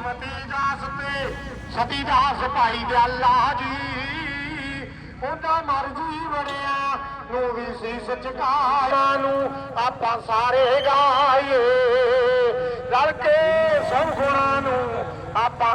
ਸ਼੍ਰੀਮਤੀ ਦਾਸ ਤੇ ਸਤੀ ਦਾਸ ਭਾਈ ਦਿਆਲਾ ਜੀ। ਉਹਦਾ ਮਰਜ਼ੀ ਬਣਿਆ ਨੂੰ ਵੀ ਸੀਸ ਝੁਕਾਇਆ ਨੂੰ ਆਪਾਂ ਸਾਰੇ ਗਾਏ ਰਲ ਕੇ ਸਭ ਗੁਣਾਂ ਨੂੰ ਆਪਾਂ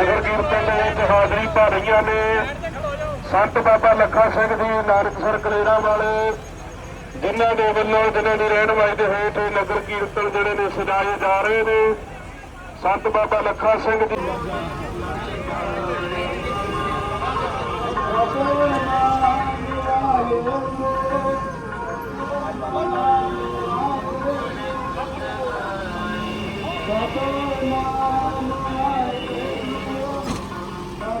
ਨਗਰ ਕੀਰਤਨ ਦੇ ਵਿੱਚ ਹਾਜ਼ਰੀ ਭਰ ਰਹੀਆਂ ਨੇ। ਸੰਤ ਬਾਬਾ ਲੱਖਾ ਸਿੰਘ ਜੀ, ਨਾਨਕਸਰ ਕਲੇਰਾ ਵਾਲੇ, ਜਿਨ੍ਹਾਂ ਦੇ ਵੱਲੋਂ ਜਿਨ੍ਹਾਂ ਦੀ ਰਹਿਨਮਾਈ ਦੇ ਹੇਠ ਇਹ ਨਗਰ ਕੀਰਤਨ ਜਿਹੜੇ ਨੇ ਸਜਾਏ ਜਾ ਰਹੇ ਨੇ। ਸੰਤ ਬਾਬਾ ਲੱਖਾ ਸਿੰਘ ਜੀ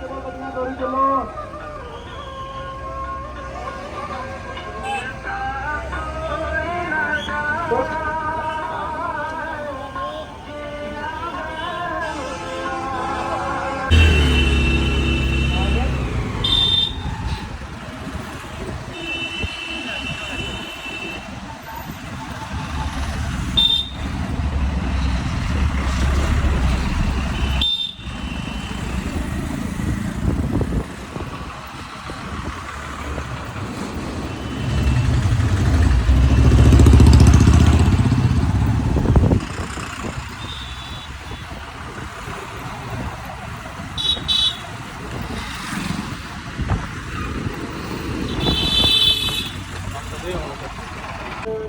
ਚਲੋ। ਗੱਡੀਆਂ ਤੋੜੀ ਚਲੋ Thank